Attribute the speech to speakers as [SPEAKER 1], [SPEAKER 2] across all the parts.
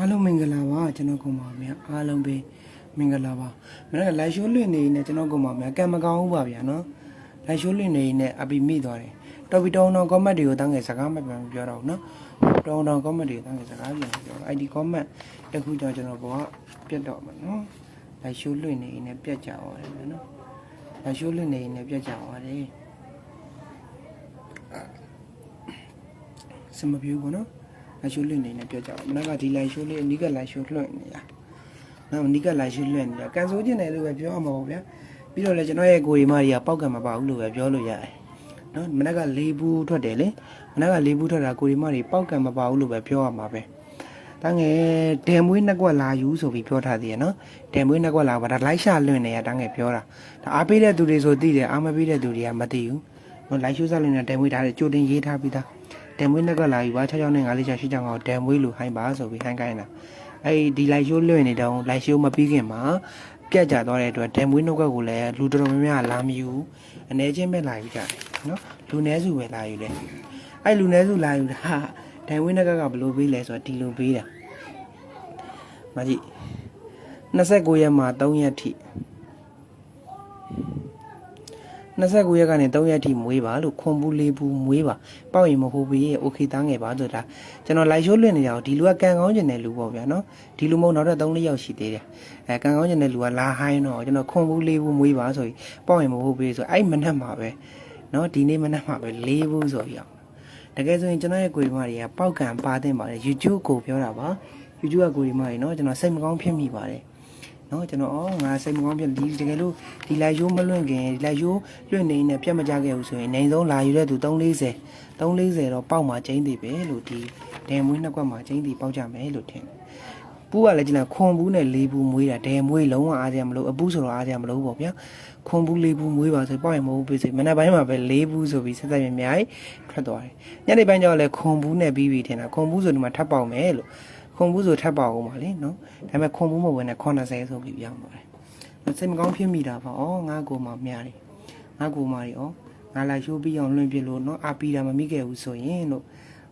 [SPEAKER 1] အားလုံးမင်္ဂလာပါကျွန်တော်ကုံပါဗျာအားလုံးပဲမင်္ဂလာပါမနေ့ကလိုက်ရှိုးလွင့်နေနေကျွန်တော်ကုံပါဗျာကံမကောင်းဘူးပါဗျာနော်လိုက်ရှိုးလွင့်နေနေအပီမိသွားတယ်တော်ပီတောင်းတောင်း comment တွေကိုတန်းငယ်စကားမပြန်ပြောတော့ဘူးနော်တောင်းတောင်း comment တွေတန်းငယ်စကားပြန်ပြောတော့ ID comment တခုကြောင့်ကျွန်တော်ဘောကပြတ်တော့မှာနော်လိုက်ရှိုးလွင့်နေနေပြတ်ကြသွားတယ်ဗျာနော်လိုက်ရှိုးလွင့်နေနေပြတ်ကြသွားတယ်စမပြူဘောနော် လိုက်ရှိုးလွင့်နေနေပြောကြအောင်မနက်ကဒီလိုက်ရှိုးလေးအနီးကလိုက်ရှိုးလွင့်နေတာနောက်အနီးကလိုက်ရှိုးလွင့်နေတာကန်ဆိုးကျင်တယ်လို့ပဲပြောရမှာပေါ့ဗျာပြီးတော့လည်းကျွန်တော်ရဲ့ကိုရီမတွေကပောက်ကံမပါဘူးလို့ပဲပြောလို့ရတယ်နော်မနက်ကလေးဘူးထွက်တယ်လေမနက်ကလေးဘူးထွက်တာကိုရီမတွေပောက်ကံမပါဘူးလို့ပဲပြောရမှာပဲတန်းငယ်ဒဲမွေးနှစ်ကွက်လာယူဆိုပြီးပြောထားသေးရနော်ဒဲမွေးနှစ်ကွက်လာပါဒါလိုက်ရှာလွင့်နေရတန်းငယ်ပြောတာဒါအားပေးတဲ့သူတွေဆိုသိတယ်အားမပေးတဲ့သူတွေကမသိဘူးနော်လိုက်ရှိုးစားလွင့်နေတဲ့ဒဲမွေးဒါတွေကြိုတင်ရေးထားပြီးသား တံမွေးနှက်ကလာယူပါ6 6နဲ့9 6 8 6အောင်တံမွေးလူဟိုင်းပါဆိုပြီးဟိုင်းကိုင်းတာအဲ့ဒီလိုက်ရှိုးလွင့်နေတော့လိုက်ရှိုးမပြီးခင်မှာပြတ်ကြသွားတဲ့အတွက်တံမွေးနှုတ်ကကိုလည်းလူတော်တော်များများလာမယူအနေချင်းပဲလာယူကြတယ်နော်လူနည်းစုပဲလာယူတယ်အဲ့လူနည်းစုလာယူတာတံမွေးနှက်ကကဘလို့ပေးလဲဆိုတော့ဒီလိုပေးတာမကြည့်29ရက်မှာ3ရက်ထိ 29ရက်ကနေ3ရက်ထိမွေးပါလို့ခွန်ဘူးလေးဘူးမွေးပါပေါ့ရင်မဟုတ်ဘူးရေโอเคသားငယ်ပါဆိုတာကျွန်တော်လိုက်ရှိုးလွင့်နေကြအောင်ဒီလူကကန်ကောင်းကျင်တဲ့လူပေါ့ဗျာနော်ဒီလူမဟုတ်နောက်တော့3 4ယောက်ရှိသေးတယ်အဲကန်ကောင်းကျင်တဲ့လူကလာဟိုင်းတော့ကျွန်တော်ခွန်ဘူးလေးဘူးမွေးပါဆိုပြီးပေါ့ရင်မဟုတ်ဘူးဆိုအဲ့မနှက်မှာပဲနော်ဒီနေ့မနှက်မှာပဲလေးဘူးဆိုပြီးအောင်တကယ်ဆိုရင်ကျွန်တော်ရဲ့ကိုယ်ဒီမတွေကပောက်ကန်ပါတဲ့ပါတယ် YouTube ကိုပြောတာပါ YouTube ကကိုယ်ဒီမတွေနော်ကျွန်တော်စိတ်မကောင်းဖြစ်မိပါတယ် နော်ကျွန်တော်အော်ငါစိတ်မကောင်းဖြစ်ဒီတကယ်လို့ဒီလိုက်ရိုးမလွင့်ခင်ဒီလိုက်ရိုးလွင့်နေနေပြတ်မကြခဲ့ဘူးဆိုရင်နေဆုံးလာယူတဲ့သူ340 340တော့ပေါက်မှာကျင်းသေးပဲလို့ဒီဒဲမွေးနှစ်ကွက်မှာကျင်းသေးပေါက်ကြမယ်လို့ထင်တယ်ပူးကလည်းကျန်ခွန်ဘူးနဲ့လေးဘူးမွေးတာဒဲမွေးလုံးဝအားရမလို့အပူဆိုတော့အားရမလို့ပေါ့ဗျာခွန်ဘူးလေးဘူးမွေးပါဆိုပေါက်ရင်မဟုတ်ဘူးဆိုမနေ့ပိုင်းမှာပဲလေးဘူးဆိုပြီးဆက်ဆက်မြင်မြိုင်ထွက်သွားတယ်ညနေပိုင်းကျတော့လည်းခွန်ဘူးနဲ့ပြီးပြီထင်တာခွန်ဘူးဆိုဒီမှာထပ်ပေါက်မယ်လို့ ခွန်ဘူးဆိုထပ်ပေါက်အောင်ပါလေနော်ဒါပေမဲ့ခွန်ဘူးမဟုတ်ဘဲနဲ့80ဆိုပြီးပြောင်းသွားတယ်စိတ်မကောင်းဖြစ်မိတာပါဩငါကိုမှမြားတယ်ငါကိုမှရီဩငါလာရှိုးပြီးအောင်လွှင့်ပြလို့နော်အာပီတာမမိခဲ့ဘူးဆိုရင်လို့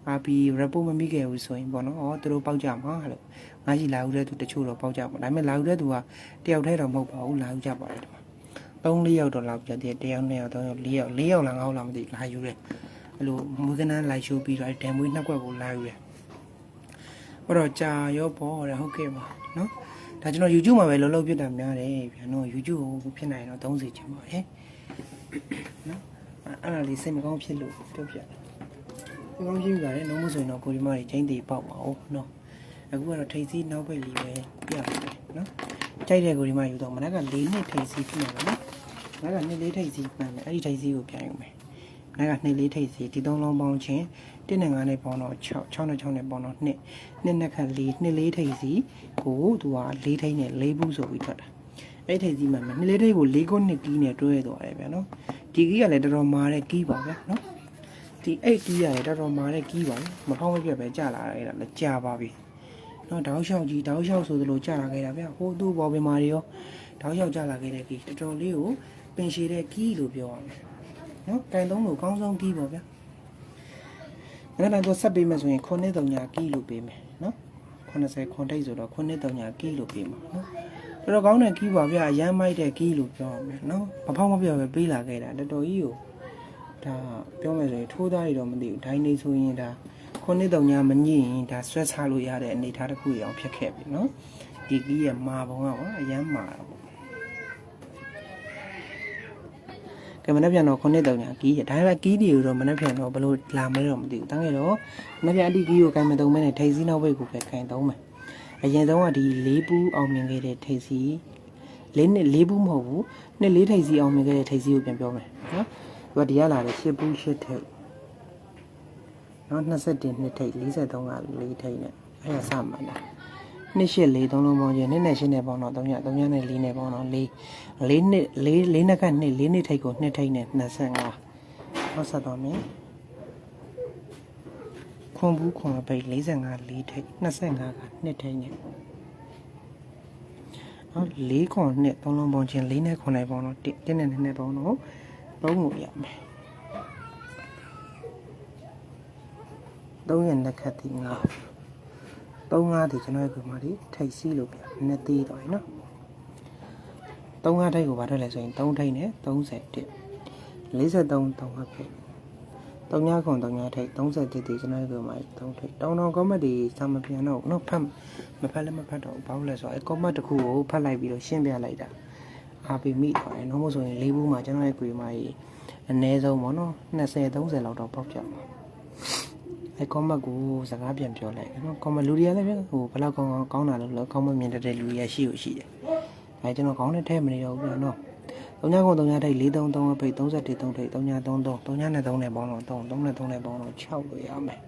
[SPEAKER 1] အာပီ report မမိခဲ့ဘူးဆိုရင်ပေါ့နော်ဩသူတို့ပေါက်ကြမှာလို့ငါရှိလာဦးတဲ့သူတချို့တော့ပေါက်ကြမှာဒါပေမဲ့လာဦးတဲ့သူကတယောက်တည်းတော့မဟုတ်ပါဘူးလာဦးကြပါတယ်ဒီမှာ၃၄ယောက်တော့လာပြတဲ့တယောက်နှစ်ယောက်သုံးယောက်၄ယောက်၄ယောက်လား၅ယောက်လားမသိလာယူတယ်အဲ့လိုမွေးကနန်းလာရှိုးပြီးတော့ဒံမွေးနှစ်ခွက်ကိုလာယူတယ် ဟောတော့ကြာရောပေါ့တဲ့ဟုတ်ကဲ့ပါနော်ဒါကျွန်တော် YouTube မှာပဲလောလောပြတ်တာများတယ်ဗျာနော် YouTube ကိုဖြစ်နိုင်တော့30ချင်ပါတယ်နော်အဲ့ဒါလေးစိတ်မကောင်းဖြစ်လို့ပြုတ်ပြတယ်စိတ်ကောင်းဖြစ်ကြတယ်နော်မဆိုရင်တော့ကိုဒီမကြီးချင်းတီပေါက်ပါဦးနော်အခုကတော့ထိတ်စီနောက်ပိတ်လေးပဲပြပါတယ်နော်ကြိုက်တဲ့ကိုဒီမယူတော့မနက်က၄နှစ်ထိတ်စီဖြစ်နေတယ်နော်မနက်ကနှစ်လေးထိတ်စီမှန်တယ်အဲ့ဒီထိတ်စီကိုပြန်ယူမယ် မနက်ကနှစ်လေးထိတ်စီဒီသုံးလုံးပေါင်းချင်း1နဲ့9နဲ့ပေါင်းတော့6 6နဲ့6နဲ့ပေါင်းတော့2နှစ်နဲ့ခက်4နှစ်လေးထိတ်စီကိုသူက၄ထိတ်နဲ့၄ဘူးဆိုပြီးထွက်တာအဲ့ထိတ်စီမှန်မယ်နှစ်လေးထိတ်ကို၄ခုနှစ်ကီးနဲ့တွဲသွားတယ်ဗျာနော်ဒီကီးကလည်းတော်တော်မာတဲ့ကီးပါဗျာနော်ဒီအိတ်ကီးရတယ်တော်တော်မာတဲ့ကီးပါလေမဖောင်းမပြတ်ပဲကြာလာတယ်အဲ့ဒါလည်းကြာပါပြီနော်တောက်လျှောက်ကြီးတောက်လျှောက်ဆိုသလိုကြာလာခဲ့တာဗျာဟိုသူ့ဘောပင်မာတွေရောတောက်လျှောက်ကြာလာခဲ့တဲ့ကီးတော်တော်လေးကိုပင်ရှည်တဲ့ကီးလို့ပြောရမယ် နော်တိုင်သုံးလို့အကောင်းဆုံးကီးပေါ့ဗျာအဲ့ဒါတော့ဆက်ပေးမယ်ဆိုရင်9တုံညာကီးလို့ပေးမယ်နော်80ခွန်တိတ်ဆိုတော့9တုံညာကီးလို့ပေးမှာနော်တော်တော်ကောင်းတဲ့ကီးပါဗျာအရမ်းမိုက်တဲ့ကီးလို့ပြောရမယ်နော်မဖောက်မပြောပဲပေးလာခဲ့တာတော်တော်ကြီးကိုဒါပြောမယ်ဆိုရင်ထိုးသားတွေတော့မသိဘူးဒိုင်းနေဆိုရင်ဒါခုနှစ်တုံညာမညစ်ရင်ဒါဆွဲချလို့ရတဲ့အနေအထားတစ်ခုရအောင်ဖြစ်ခဲ့ပြီနော်ဒီကီးရဲ့မာပုံကပါအရမ်းမာတာပေါ့ ကဲမနေ့ပြန်တော့ခုနှစ်တုံညာကီးရဒါပေမဲ့ကီးတွေတော့မနေ့ပြန်တော့ဘလို့လာမဲတော့မသိဘူးတန်းခဲ့တော့မနေ့ပြန်အတိကီးကိုကင်မတုံမဲနဲ့ထိတ်စီးနောက်ဘက်ကိုပဲကင်သုံးမယ်အရင်ဆုံးကဒီလေးပူးအောင်မြင်ခဲ့တဲ့ထိတ်စီးလေးနှစ်လေးဘူးမဟုတ်ဘူးနှစ်လေးထိတ်စီအောင်မြင်ခဲ့တဲ့ထိတ်စီကိုပြန်ပြောမယ်နော်သူကဒီကလာတဲ့ရှစ်ဘူးရှစ်ထိတ်နော်21နှစ်ထိတ်43ကလေးထိတ်နဲ့အဲ့ဒါစမှန်တာ နှစ်ရှစ်လေးသုံးလုံးပေါင်းချင်းနှစ်နဲ့ရှစ်နဲ့ပေါင်းတော့3ည3ညနဲ့4နဲ့ပေါင်းတော့4 4နှစ်4 4နှစ်ကနှစ်4နှစ်ထိတ်ကိုနှစ်ထိတ်နဲ့25ဟောဆက်တော့မယ်ခွန်ဘူးခွန်အပိတ်45လေးထိတ်25ကနှစ်ထိတ်နဲ့နော်4ခွန်နှစ်သုံးလုံးပေါင်းချင်း4နဲ့ခွန်နဲ့ပေါင်းတော့1နဲ့2နဲ့ပေါင်းတော့3ကိုရမယ်3ရက်နှစ်ခတ်ဒီ9 3 5ဒီကျွန်တော်ရဲ့ကိုမှာဒီထိတ်စီးလို့ပြနှစ်သေးတော့ရနော်3 5ထိတ်ကိုဘာထွက်လဲဆိုရင်3ထိတ်နဲ့31 43 3ဟပ်ဖြစ်3ညခွန်3ညထိတ်31ဒီကျွန်တော်ရဲ့ကိုမှာ3ထိတ်တောင်းတောင်း comment ဒီစာမပြန်တော့ဘူးနော်ဖတ်မဖတ်လည်းမဖတ်တော့ဘူးဘာလို့လဲဆိုတော့အဲ comment တစ်ခုကိုဖတ်လိုက်ပြီးတော့ရှင်းပြလိုက်တာအားပေးမိသွားတယ်နော်မဟုတ်ဆိုရင်လေးဘူးမှာကျွန်တော်ရဲ့ကိုမှာအနည်းဆုံးပေါ့နော်20 30လောက်တော့ပေါက်ကြမှာ အဲ comment ကိုစကားပြန်ပြောလိုက်နော် comment လူတွေကလည်းပြန်ဟိုဘယ်လောက်ကောင်းကောင်းကောင်းတာလို့လို့ comment မြင်တတ်တဲ့လူတွေရှိလို့ရှိတယ်အဲကျွန်တော်ကောင်းတဲ့ထဲမနေတော့ဘူးပြန်နော်3ညကုန်3ညထိတ်433အပိတ်31 3ထိတ်3ည33 3ညနဲ့3နဲ့ပေါင်းတော့3 3နဲ့3နဲ့ပေါင်းတော့6လို့ရမယ်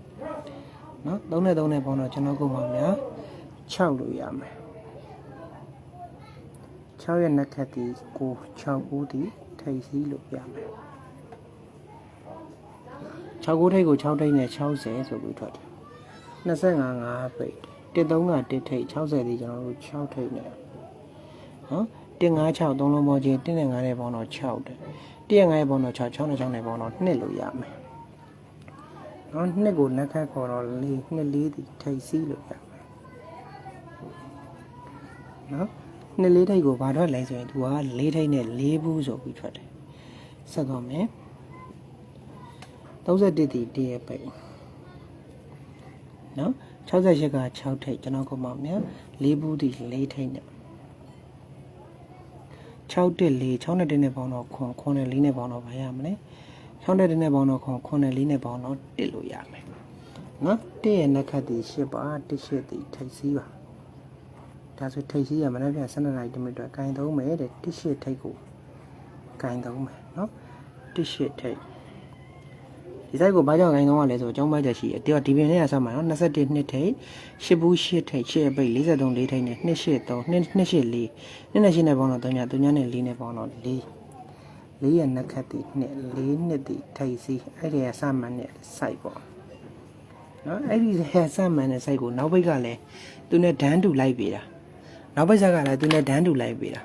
[SPEAKER 1] နော်3နဲ့3နဲ့ပေါင်းတော့ကျွန်တော်ကုန်ပါများ6လို့ရမယ်6ရဲ့နက်ခတ်ဒီကို6ကိုဒီထိတ်စီးလို့ရမယ် 6ကိုထိတ်ကို6ထိတ်နဲ့60ဆိုပြီးထွက်တယ်25 5ပိတ်13က1ထိတ်60ဒီကျွန်တော်တို့6ထိတ်နဲ့နော်156 3လုံးပေါ်ချင်း1နဲ့5နဲ့ပေါင်းတော့6တယ်1နဲ့5နဲ့ပေါင်းတော့6 6နဲ့6နဲ့ပေါင်းတော့2လို့ရမယ်နော်2ကိုလက်ခတ်ခေါ်တော့4 2 4ဒီထိတ်စီးလို့ရမယ်နော်နှစ်လေးထိတ်ကိုဘာထွက်လဲဆိုရင်သူကလေးထိတ်နဲ့လေးဘူးဆိုပြီးထွက်တယ်ဆက်တော့မယ် 31တီတည့်ရပိတ်နော်68က6ထိတ်ကျွန်တော်ကမှမြန်လေးဘူးတီလေးထိတ်နဲ့6တက်4 6နဲ့1နဲ့ပေါင်းတော့ခွန်ခွန်နဲ့4နဲ့ပေါင်းတော့ဘာရမလဲ6နဲ့1နဲ့ပေါင်းတော့ခွန်ခွန်နဲ့4နဲ့ပေါင်းတော့1လို့ရမယ်နော်1ရဲ့နှက်ခတ်တီ10ပါ1 8တီထိတ်စီးပါဒါဆိုထိတ်စီးရမနေ့ပြန်12နာရီတမိနစ်အတွက်ကင်သုံးမယ်တဲ့1 8ထိတ်ကိုကင်သုံးမယ်နော်1 8ထိတ် ဒီ site ကိုဘာကြောင့်ခိုင်းတော့လဲဆိုတော့အကြောင်းပိုင်းချက်ရှိတယ်။ဒီကဒီပင်လေးကဆက်မှာနော်21နှစ်ထိတ်10ဘူး10ထိတ်10အပိတ်43လေးထိတ်နဲ့283 284 284နဲ့ပေါင်းတော့3ည3ညနဲ့4နဲ့ပေါင်းတော့4 4ရဲ့နှက်ခတ်တီနှစ်4နှစ်တီထိတ်စီအဲ့ဒီကစမှန်တဲ့ site ပေါ့နော်အဲ့ဒီကစမှန်တဲ့ site ကိုနောက်ဘက်ကလည်းသူနဲ့ဒန်းတူလိုက်ပေးတာနောက်ဘက်ကလည်းသူနဲ့ဒန်းတူလိုက်ပေးတာ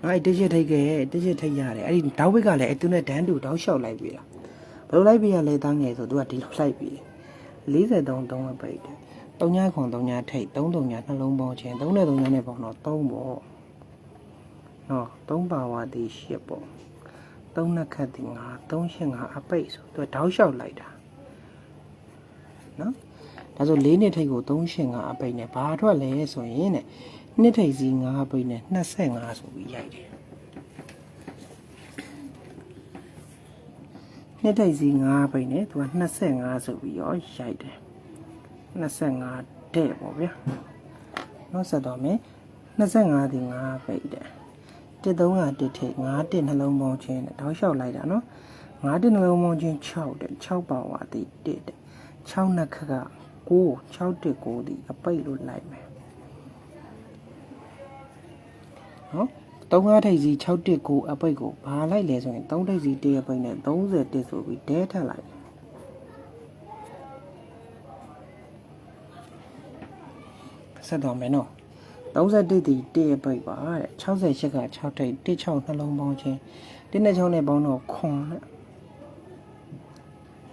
[SPEAKER 1] နော်အဲ့တချစ်ထိတ်ကတချစ်ထိတ်ရတယ်အဲ့ဒီနောက်ဘက်ကလည်းအဲ့သူနဲ့ဒန်းတူတောက်လျှောက်လိုက်ပေးတာ ဘယ်လိုလိုက်ပေးရလဲတန်းငယ်ဆိုသူကဒီလိုလိုက်ပေးတယ်43 3ပိတ်တယ်3ညခွန်3ညထိတ်3 3ညနှလုံးပေါင်းခြင်း3နဲ့3ညနဲ့ပေါင်းတော့3ပေါ့နော်3ပါဝါဒီ10ပေါ့3နှစ်ခတ်ဒီ9 3ရှင်း9အပိတ်ဆိုသူကတောက်လျှောက်လိုက်တာနော်ဒါဆို၄နှစ်ထိတ်ကို3ရှင်း9အပိတ်နဲ့ဘာထွက်လဲဆိုရင်တဲ့နှစ်ထိတ်စီ9အပိတ်နဲ့25ဆိုပြီးရိုက်တယ် နှစ်ထိပ်စီ9ပိတ်နဲ့သူက25ဆိုပြီးရောရိုက်တယ်25တဲ့ပေါ့ဗျာနောက်ဆက်တော့မယ်25ဒီ9ပိတ်တယ်တစ်သုံးကတစ်ထိပ်9တစ်နှလုံးပေါင်းချင်းတောက်လျှောက်လိုက်တာနော်9တစ်နှလုံးပေါင်းချင်း6တဲ့6ပါဝါဒီတစ်တဲ့6နှစ်ခက်က9 6တစ်9ဒီအပိတ်လို့လိုက်မယ်နော် 3ငါးထိပ်စီ6တစ်ကိုအပိတ်ကိုဘာလိုက်လဲဆိုရင်3ထိပ်စီ1အပိတ်နဲ့30တစ်ဆိုပြီးဒဲထက်လိုက်ဆက်တော့မယ်နော်31တီ1အပိတ်ပါတဲ့68က6ထိပ်16နှလုံးပေါင်းချင်း1နဲ့6နဲ့ပေါင်းတော့ခွန်နဲ့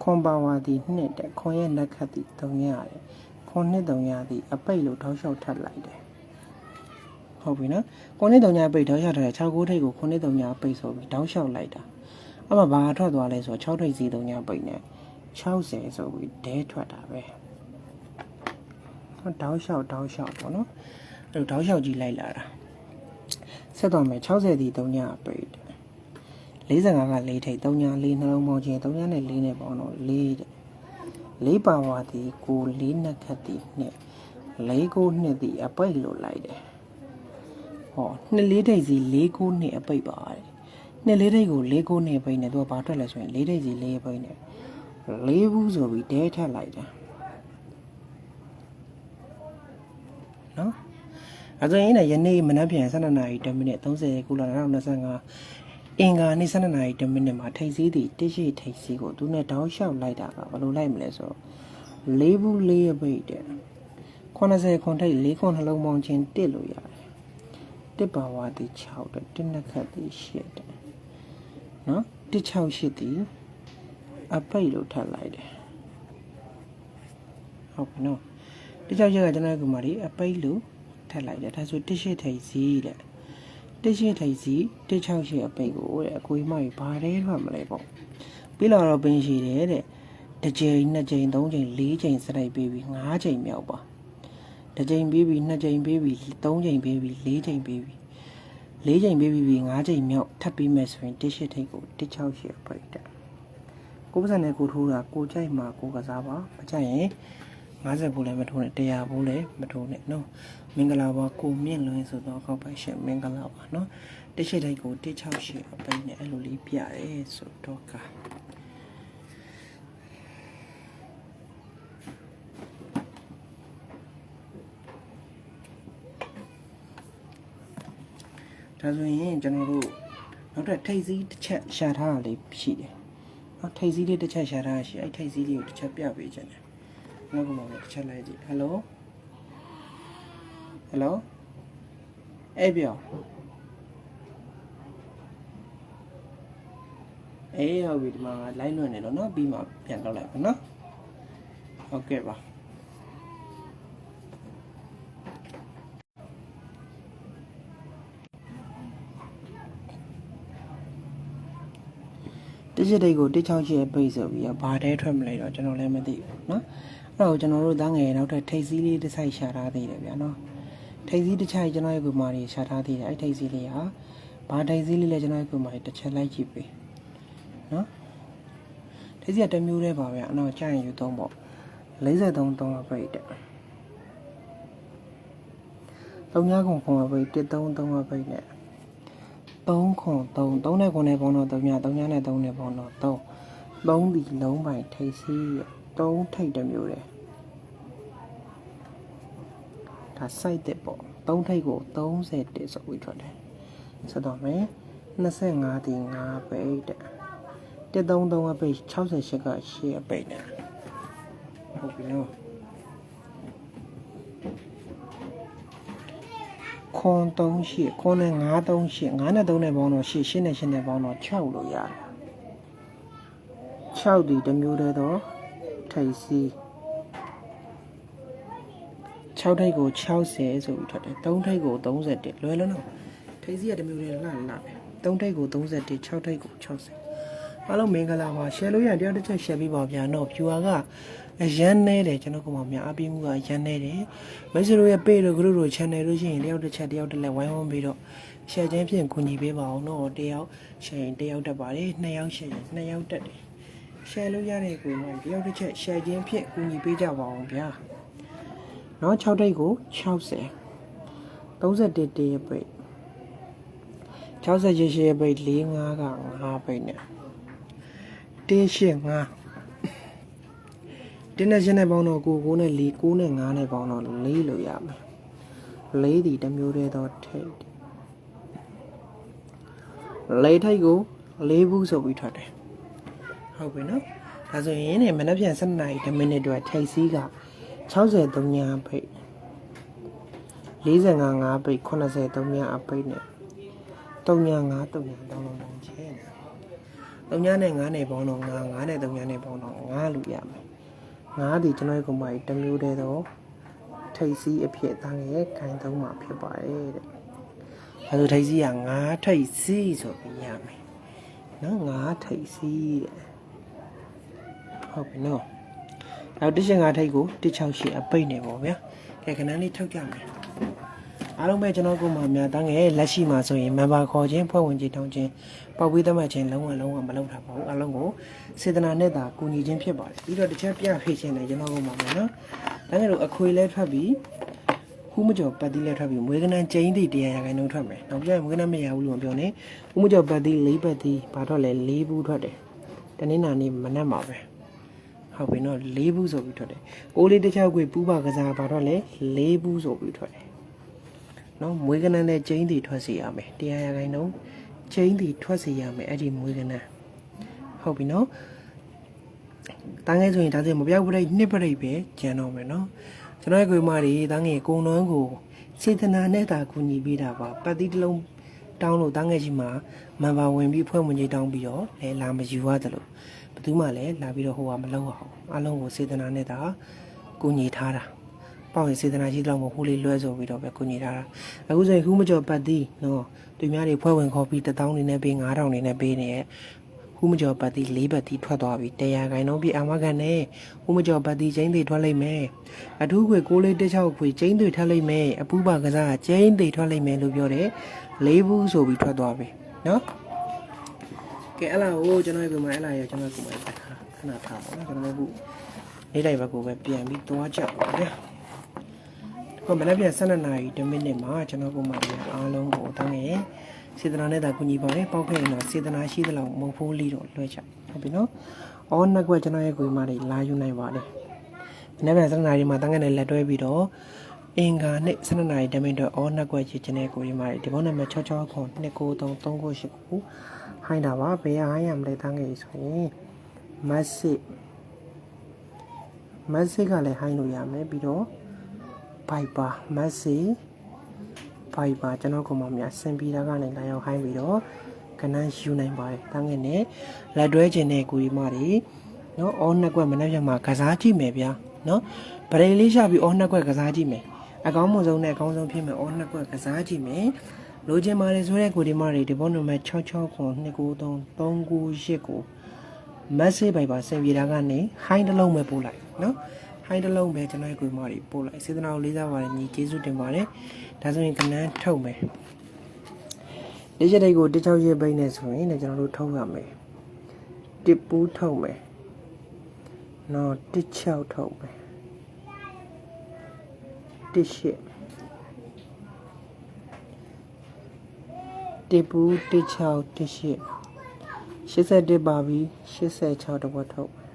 [SPEAKER 1] ခွန်ပါဝါဒီနှစ်တဲ့ခွန်ရဲ့နက်ခတ်တီ3ရတယ်ခွန်နှစ်3ရသည်အပိတ်လို့ထောက်လျှောက်ထပ်လိုက်တယ် ဟုတ်ပြီနော်ခုနှစ်တုံညာပိတ်တောက်လျှောက်ထားတဲ့6ကိုးထိပ်ကိုခုနှစ်တုံညာပိတ်ဆိုပြီးတောက်လျှောက်လိုက်တာအမှဘာထွက်သွားလဲဆိုတော့6ထိပ်စီတုံညာပိတ်နဲ့60ဆိုပြီးဒဲထွက်တာပဲဟောတောက်လျှောက်တောက်လျှောက်ပေါ့နော်အဲ့တော့တောက်လျှောက်ကြီးလိုက်လာတာဆက်တော့မယ်60ဒီတုံညာပိတ်45က4ထိပ်3ညာ4နှလုံးပေါင်းခြင်း3ညာနဲ့4နဲ့ပေါင်းတော့4တဲ့4ပါဝါဒီကို4နှစ်ခတ်ဒီနှစ်4ကိုနှစ်ဒီအပိတ်လို့လိုက်တယ် ဟောနှစ်လေးထိပ်စီ၄ကိုနှစ်အပိတ်ပါတဲ့နှစ်လေးထိပ်ကို၄ကိုနှစ်ပိတ်နေသူကဘာထွက်လဲဆိုရင်၄ထိပ်စီ၄ပိတ်နေ၄ဘူးဆိုပြီးဒဲထက်လိုက်တာနော်အဲဆိုရင်လည်းယနေ့မနက်ဖြန်12နာရီ10မိနစ်30ခုလ2025အင်္ဂါနေ့12နာရီ10မိနစ်မှာထိပ်စီးသည့်တရှိထိပ်စီးကိုသူနဲ့တောင်းလျှောက်လိုက်တာကဘယ်လိုလိုက်မလဲဆိုတော့၄ဘူး၄ရပိတ်တဲ့80ခွန်ထိပ်၄ခွန်နှလုံးပေါင်းချင်းတစ်လို့ရတယ် တစ်ပါဝါဒီ6တဲ့တစ်နှစ်ခတ်ဒီ8တဲ့နော်တစ်6 8ဒီအပိတ်လို့ထပ်လိုက်တယ်ဟုတ်ပြီနော်တခြားချက်ကကျွန်တော်တို့ကမာဒီအပိတ်လို့ထပ်လိုက်တယ်ဒါဆိုတစ်ရှိထိပ်စီးတဲ့တစ်ရှိထိပ်စီးတစ်ချောက်ရှိအပိတ်ကိုတဲ့အကွေမကြီးဘာတဲထွက်မလဲပေါ့ပြီးလာတော့ပင်ရှိတယ်တဲ့တစ်ကြိမ်နှစ်ကြိမ်သုံးကြိမ်လေးကြိမ်စရိုက်ပြီးပြီးငါးကြိမ်မြောက်ပါ တစ်ကြိမ်ပြီးပြီးနှစ်ကြိမ်ပြီးပြီးသုံးကြိမ်ပြီးပြီးလေးကြိမ်ပြီးပြီးလေးကြိမ်ပြီးပြီးငါးကြိမ်မြောက်ထပ်ပြီးမယ်ဆိုရင်တစ်ရှိထိပ်ကိုတစ်ချောက်ရှိအပိတ်တဲ့ကိုယ်ပါစံနဲ့ကိုထိုးတာကိုကြိုက်မှာကိုကစားပါမကြိုက်ရင်50ဘူးလည်းမထိုးနဲ့100ဘူးလည်းမထိုးနဲ့နော်မင်္ဂလာပါကိုမြင့်လွင်ဆိုတော့ကောက်ပါရှင်မင်္ဂလာပါနော်တစ်ရှိတိုက်ကို168အပိတ်နဲ့အဲ့လိုလေးပြရဲဆိုတော့က ဒါဆိုရင်ကျွန်တော်တို့နောက်ထပ်ထိပ်စည်းတစ်ချက်ရှာထားတာလေးရှိတယ် အော်ထိတ်စည်းလေးတစ်ချက်ရှာထားရှိအဲ့ထိတ်စည်းလေးကိုတစ်ချက်ပြပေးခြင်းတယ်နောက်ကမှလည်းတစ်ချက်လိုက်ကြည့်ဟယ်လိုဟယ်လိုအေးပြောအေးဟုတ်ပြီဒီမှာလိုင်းလွှင့်နေတော့เนาะပြီးမှပြန်လောက်လိုက်ပါเนาะဟုတ်ကဲ့ပါ တစ်ချက်တိတ်ကိုတစ်ချောင်းချစ်ပိတ်ဆိုပြီးတော့ဘာတဲထွက်မလဲတော့ကျွန်တော်လည်းမသိဘူးเนาะအဲ့တော့ကျွန်တော်တို့သားငယ်နောက်ထပ်ထိတ်စည်းလေးတစ်ဆိုင်ရှာထားသေးတယ်ဗျာเနာะထိတ်စည်းတစ်ချိုက်ကျွန်တော်ရဲ့ကိုမာတွေရှာထားသေးတယ်အဲ့ထိတ်စည်းလေးဟာဘာထိတ်စည်းလေးလဲကျွန်တော်ရဲ့ကိုမာတွေတစ်ချက်လိုက်ကြည့်ပေးเนาะထိတ်စည်းကတစ်မျိုးတည်းပါဗျာအဲ့တော့ကြာရင်ယူသုံးပေါ့53သုံးတော့ပိတ်တယ်သုံးညကုန်ခုံပိတ်133ပိတ်နဲ့ 3ခွန်3 3နဲ့ခွန်နဲ့ပေါင်းတော့3ည3ညနဲ့3နဲ့ပေါင်းတော့3 3ဒီလုံးပိုင်ထိပ်စီး3ထိပ်တစ်မျိုးတယ်ဒါ site တက်ပေါ့3ထိပ်ကို30တက်ဆိုပြီးထွက်တယ်ဆက်တော့မယ်25ဒီ5ပိတ်တဲ့133အပိတ်68က8အပိတ်နဲ့ဟုတ်ပြီနော် ခွန်38ခွန်နဲ့938 9နဲ့3နဲ့ပေါင်းတော့8 8နဲ့8နဲ့ပေါင်းတော့6လို့ရတယ်6ဒီတစ်မျိုးတည်းတော့ထိပ်စီး6ထိပ်ကို60ဆိုပြီးထွက်တယ်3ထိပ်ကို31လွယ်လုံးတော့ထိပ်စီးကတစ်မျိုးတည်းလှလှပဲ3ထိပ်ကို31 6ထိပ်ကို60အားလုံးမင်္ဂလာပါ share လို့ရတယောက်တစ်ချက် share ပေးပါဗျာနော် viewer က အရန်နေတယ်ကျွန်တော်ကမှများအပြင်းမှုကအရန်နေတယ်မိတ်ဆွေတို့ရဲ့ page တို့ group တို့ channel တို့ရှိရင်တယောက်တစ်ချက်တယောက်တစ်လက်ဝိုင်းဝန်းပြီးတော့ share ခြင်းဖြင့်ကူညီပေးပါအောင်နော်တယောက် share ရင်တယောက်တက်ပါတယ်နှစ်ယောက် share ရင်နှစ်ယောက်တက်တယ် share လို့ရတဲ့ကိုမှတယောက်တစ်ချက် share ခြင်းဖြင့်ကူညီပေးကြပါအောင်ဗျာနော်6တိတ်ကို60 31တရပိတ်60ရရှိရပိတ်4 5က5ပိတ်နဲ့တင်းရှင်း5 တင်းနဲ့ရှင်းနဲ့ပေါင်းတော့ကို9နဲ့4 9နဲ့5နဲ့ပေါင်းတော့4လို့ရမယ်4ဒီတစ်မျိုးတည်းတော့ထိတ်လေးထိတ်ကို4ဘူးဆိုပြီးထွက်တယ်ဟုတ်ပြီနော်ဒါဆိုရင်ねမနက်ဖြန်7နာရီ10မိနစ်အတွက်ထိတ်စီးက63ညာဖိတ်45 5ဖိတ်83ညာအဖိတ်နဲ့3ညာ5 3ညာတောင်းလုံးလုံးချဲနေ3ညာနဲ့9နဲ့ပေါင်းတော့9 9နဲ့3ညာနဲ့ပေါင်းတော့9လို့ရမယ် 9ဒီကျွန်တော်ရဲ့ကုမ္ပဏီတစ်မျိုးတည်းတော့ထိတ်စီးအဖြစ်သားငယ်ခိုင်သုံးမှာဖြစ်ပါတယ်တဲ့အဲဆိုထိတ်စီးက9ထိတ်စီးဆိုပြီးရမယ်နော်9ထိတ်စီးတဲ့ဟုတ်ပြီနော်နောက်တစ်ရှင်ငါထိတ်ကို168အပိတ်နေပေါ့ဗျာကဲခဏလေးထုတ်ကြမယ် အားလုံးပဲကျွန်တော်ကိုမှများတန်းငယ်လက်ရှိမှာဆိုရင် member ခေါ်ခြင်းဖွဲ့ဝင်ခြင်းတောင်းခြင်းပေါက်ပြီးသတ်မှတ်ခြင်းလုံးဝလုံးဝမလုပ်တာပါဘူးအားလုံးကိုစေတနာနဲ့သာကူညီခြင်းဖြစ်ပါတယ်ပြီးတော့တစ်ချက်ပြဖေးခြင်းလည်းကျွန်တော်ကိုမှမယ်နော်တန်းငယ်တို့အခွေလဲထွက်ပြီးခုမကျော်ပတ်တိလဲထွက်ပြီးမွေးကနန်းကျင်းတိတရားရခိုင်နှုန်းထွက်မယ်နောက်ပြရင်မွေးကနန်းမရဘူးလို့မပြောနဲ့ခုမကျော်ပတ်တိ၄ပတ်တိဘာထွက်လဲ၄ဘူးထွက်တယ်တနင်္လာနေ့မနက်မှာပဲဟုတ်ပြီနော်၄ဘူးဆိုပြီးထွက်တယ်။ကိုလေးတစ်ချောက်ကွေပူးပါကစားပါတော့လေ၄ဘူးဆိုပြီးထွက်တယ်။ နော်မွေးကနန်းနဲ့ကျင်းတီထွက်စီရမယ်။တရားရခိုင်တော့ကျင်းတီထွက်စီရမယ်အဲ့ဒီမွေးကနန်းဟုတ်ပြီနော်။တန်းငယ်ဆိုရင်ဒါဆိုမပြောက်ပရိတ်နှစ်ပရိတ်ပဲကျန်တော့မယ်နော်။ကျွန်တော်ရဲ့ကိုမတွေတန်းငယ်ကုံနှွမ်းကိုစေတနာနဲ့သာကူညီပေးတာပါ။ပတ်တိတစ်လုံးတောင်းလို့တန်းငယ်ရှိမှာမန်ပါဝင်ပြီးဖွဲ့ဝင်ကြီးတောင်းပြီးတော့လဲလာမယူရတယ်လို့ဘယ်သူမှလည်းလာပြီးတော့ဟိုကမလုပ်အောင်အလုံးကိုစေတနာနဲ့သာကိုညီထားတာ ပေါ့ရင်စေတနာရှိတော့မဟုတ်လေးလွှဲဆိုပြီးတော့ပဲကုညီထားတာအခုဆိုရင်ခုမကျော်ပတ်သည်နော်သူများတွေဖွဲ့ဝင်ခေါ်ပြီး1000နေနဲ့ပေး9000နေနဲ့ပေးနေရဲ့ခုမကျော်ပတ်သည်၄ပတ်သည်ထွက်သွားပြီတရားခိုင်တော့ပြအာမခံနဲ့ခုမကျော်ပတ်သည်ချင်းတွေထွက်လိုက်မယ်အထူးခွေ6လေး16ခွေချင်းတွေထွက်လိုက်မယ်အပူပါကစားချင်းတွေထွက်လိုက်မယ်လို့ပြောတယ်၄ဘူးဆိုပြီးထွက်သွားပြီနော်ကဲအဲ့လာကိုကျွန်တော်ရဲ့ပုံမှာအဲ့လာရကျွန်တော်ပုံမှာခဏထားပါတော့ကျွန်တော်တို့နေ့တိုင်းဘက်ကိုပဲပြန်ပြီးသွားကြပါဗျာ ဟိုမနေ့ပြန်12နာရီ10မိနစ်မှာကျွန်တော်ပုံမှန်ပြန်အားလုံးကိုတောင်းနေစေတနာနဲ့တာကူညီပါမယ်ပေါက်ခဲ့ရင်တော့စေတနာရှိသလောက်မဟုတ်ဘူးလီတော့လွှဲချဟုတ်ပြီနော်အော်နှစ်ကွက်ကျွန်တော်ရဲ့ကိုယ်မတွေလာယူနိုင်ပါတယ်မနေ့ပြန်12နာရီမှာတောင်းခဲ့တဲ့လက်တွဲပြီးတော့အင်္ဂါနဲ့12နာရီ10မိနစ်တော့အော်နှစ်ကွက်ချစ်ခြင်းနဲ့ကိုယ်မတွေဒီပေါင်းနံပါတ်66ခွန်293 398ကိုဟိုင်းတာပါဘယ်ရဟိုင်းရမလဲတောင်းခဲ့ဆိုရင်မက်စစ်မက်စစ်ကလည်းဟိုင်းလို့ရမယ်ပြီးတော့ Viber message Viber ကျွန်တော်ကမှများစင်ပီတာကနေလာရောက်ခိုင်းပြီးတော့ကနန်းယူနိုင်ပါတယ်။တန်းငယ်နဲ့လက်တွဲခြင်းနဲ့ကိုကြီးမတွေနော်အောနှစ်ကွက်မနေ့ပြန်မှာကစားကြည့်မယ်ဗျာနော်ဗရေလေးရှာပြီးအောနှစ်ကွက်ကစားကြည့်မယ်အကောင်းမဆုံးနဲ့အကောင်းဆုံးဖြစ်မယ်အောနှစ်ကွက်ကစားကြည့်မယ်လိုချင်ပါတယ်ဆိုတဲ့ကိုဒီမတွေဒီပုံနံပါတ်66ခွန်293 398ကို message ပိုင်ပါစင်ပြေတာကနေဟိုင်းတစ်လုံးပဲပို့လိုက်နော် ဟိုင်းတစ်လုံးပဲကျွန်တော်ရဲ့ကိုမတွေပို့လိုက်စေတနာကိုလေးစားပါတယ်ညီကျေးဇူးတင်ပါတယ်ဒါဆိုရင်ကနန်းထုတ်မယ်လက်ချက်တွေကိုတစ်ချောက်ရေးပိတ်နေဆိုရင်လည်းကျွန်တော်တို့ထုတ်ရမယ်တစ်ပူးထုတ်မယ်နော်တစ်ချောက်ထုတ်မယ်တစ်ရှစ်တစ်ပူးတစ်ချောက်တစ်ရှစ်81ပါပြီ86တဝက်ထုတ်မယ်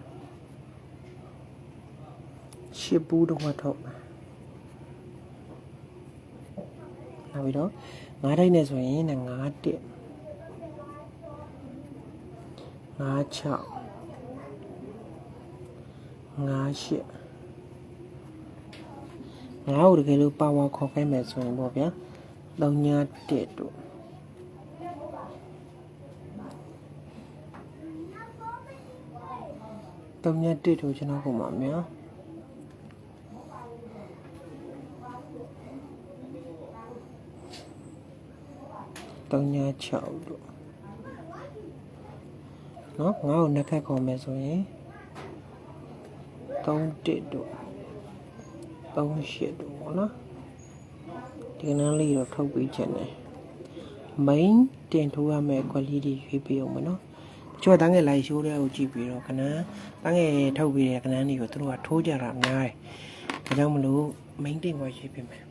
[SPEAKER 1] ရှစ်ပူးတဝက်ထုတ်မယ်နောက်ပြီးတော့ငါးတိုင်းနဲ့ဆိုရင်ငါးတက်ငါး6ငါးရှစ်ငါ့ကိုတကယ်လို့ပါဝါခေါ်ခိုင်းမယ်ဆိုရင်ပေါ့ဗျာ3ညတက်တို့3ညတက်တို့ကျွန်တော်ကမှ များ3ည6တို့နော်ငါ့ကိုနှစ်ခတ်ခေါ်မယ်ဆိုရင်3တက်တို့3ရှစ်တို့ပေါ့နော်ဒီကနန်းလေးတော့ထုတ်ပြီးချက်နေ main တင်ထိုးရမယ့် quality ရွေးပေးအောင်မနော်တချို့တန်းငယ်လိုက်ရှိုးတဲ့ကိုကြည့်ပြီးတော့ကနန်းတန်းငယ်ထုတ်ပြီးတဲ့ကနန်းတွေကိုသူတို့ကထိုးကြတာအများတယ်ဒါကြောင့်မလို့ main တင်ခွဲရွေးပေးမယ်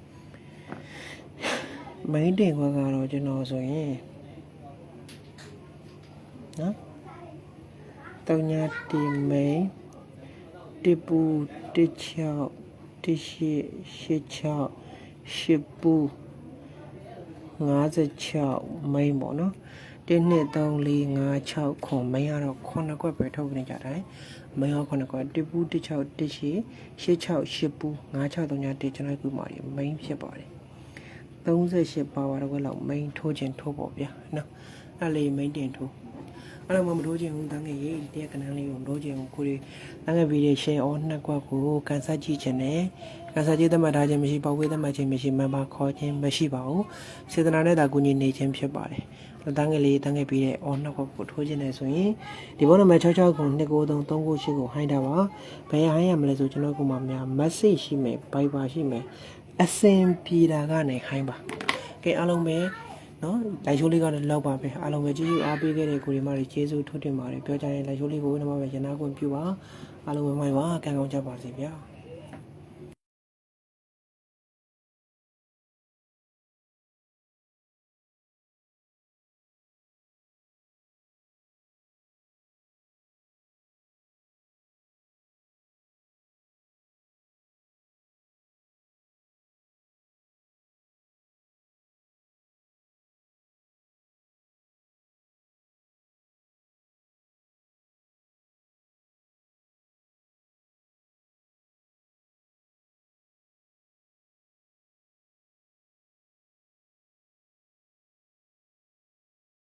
[SPEAKER 1] main တင်ခွဲကတော့ကျွန်တော်ဆိုရင်နော်တောင်ညာတီ main တီပူတီချောက်တီရှိရှိချောက်ရှိပူ56မိန်းပေါ့နော်1 2 3 4 5 6ခွန်မိန်းကတော့9ကွက်ပဲထုတ်နေကြတယ်မိန်းရော9ကွက်1ပူး16 18 86 8ပူး56 3 1ကျွန်တော်ကူမာရီမိန်းဖြစ်ပါတယ် 38ပါဝါတော့လောက်မိန်းထိုးခြင်းထိုးပေါ့ဗျာနော်အဲ့လေးမိန်းတင်ထိုးအဲ့တော့မမထိုးခြင်းဘူးတန်းငယ်ရေးတဲ့ကနန်းလေးကိုထိုးခြင်းကိုကိုရီတန်းငယ်ပြီးတဲ့ share on နှစ်ကွက်ကိုကန်ဆတ်ကြည့်ခြင်းနဲ့ကန်ဆတ်ကြည့်သတ်မှတ်ထားခြင်းမရှိပေါက်ဝေးသတ်မှတ်ခြင်းမရှိမန်ပါခေါ်ခြင်းမရှိပါဘူးစေတနာနဲ့သာကူညီနေခြင်းဖြစ်ပါတယ်တန်းငယ်လေးတန်းငယ်ပြီးတဲ့ on နှစ်ကွက်ကိုထိုးခြင်းနဲ့ဆိုရင်ဒီဘောနံပါတ်66ကို293 398ကိုဟိုင်းတာပါဘယ်ဟိုင်းရမလဲဆိုကျွန်တော်ကမှများ message ရှိမယ် Viber ရှိမယ် အစင်ပြေတာကနေဟိုင်းပါကဲအားလုံးပဲနော်လိုက်ချိုးလေးကတော့လောက်ပါပဲအားလုံးပဲကျေးဇူးအားပေးခဲ့တဲ့ကိုရီမတွေကျေးဇူးထုတ်တင်ပါတယ်ပြောကြရင်လိုက်ချိုးလေးကိုနမပဲရနာခွင့်ပြုပါအားလုံးပဲမိုက်ပါကံကောင်းကြပါစေဗျာ